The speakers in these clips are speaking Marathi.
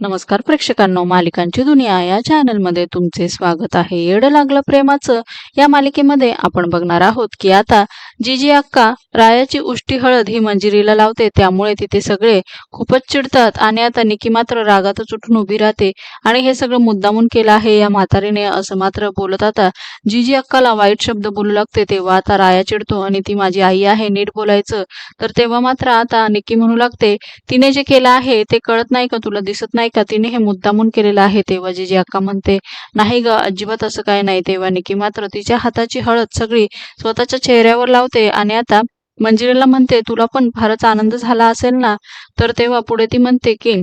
नमस्कार प्रेक्षकांनो मालिकांची दुनिया या चॅनलमध्ये तुमचे स्वागत आहे. येड लागलं प्रेमाचं या मालिकेमध्ये आपण बघणार आहोत की आता जीजी अक्का रायाची उष्टी हळद ही मंजिरीला लावते. त्यामुळे तिथे सगळे खूपच चिडतात आणि आता निकी मात्र रागातच उठून उभी राहते आणि हे सगळं मुद्दामून केलं आहे या म्हातारीने असं मात्र बोलत आता जीजी अक्काला वाईट शब्द बोलू लागते. तेव्हा आता राया चिडतो आणि ती माझी आई आहे नीट बोलायचं. तर तेव्हा मात्र आता निकी म्हणू लागते तिने जे केलं आहे ते कळत नाही का तुला? दिसत नाही का तिने हे मुद्दामून केलेलं आहे. तेव्हा जी अक्का म्हणते नाही ग अजिबात असं काय नाही. तेव्हा निकी मात्र तिच्या हाताची हळद सगळी स्वतःच्या चेहऱ्यावर लावते आणि आता मंजिरीला म्हणते तुला पण फारच आनंद झाला असेल ना? तर तेव्हा पुढे ती म्हणते की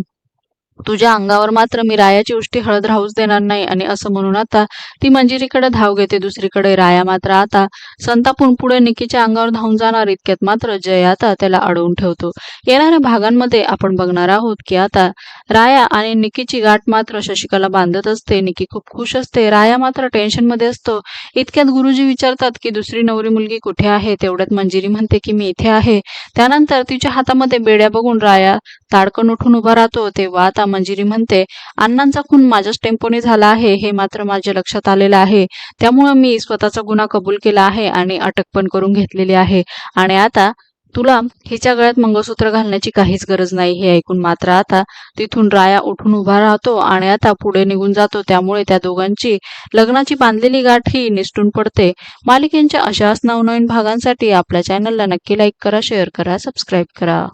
तुझ्या अंगावर मात्र मी रायाची उष्टी हळद राहूच देणार नाही. आणि असं म्हणून आता ती मंजिरीकडे धाव घेते. दुसरीकडे राया मात्र आता संतापून पुढे निकीच्या अंगावर धावून जाणार. इतक्यात मात्र जय आता त्याला अडवून ठेवतो. येणाऱ्या भागांमध्ये आपण बघणार आहोत की आता राया आणि निकीची गाठ मात्र शशिकाला बांधत असते. निकी खूप खुश असते. राया मात्र टेन्शनमध्ये असतो. इतक्यात गुरुजी विचारतात की दुसरी नवरी मुलगी कुठे आहे? तेवढ्यात मंजिरी म्हणते की मी इथे आहे. त्यानंतर तिच्या हातामध्ये बेड्या बघून राया ताडकन उठून उभा राहतो. तेव्हा आता मंजिरी म्हणते अण्णांचा खून माझ्याच टेम्पोने झाला आहे हे मात्र माझ्या लक्षात आलेलं आहे. त्यामुळं मी स्वतःचा गुन्हा कबूल केला आहे आणि अटक पण करून घेतलेली आहे. आणि आता तुला हिच्या गळ्यात मंगळसूत्र घालण्याची काहीच गरज नाही हे ऐकून मात्र आता तिथून राया उठून उभा राहतो आणि आता पुढे निघून जातो. त्यामुळे त्या दोघांची लग्नाची बांधलेली गाठ ही निसटून पडते. मालिकेंच्या अशाच नवनवीन भागांसाठी आपल्या चॅनलला नक्की लाईक करा शेअर करा सबस्क्राईब करा.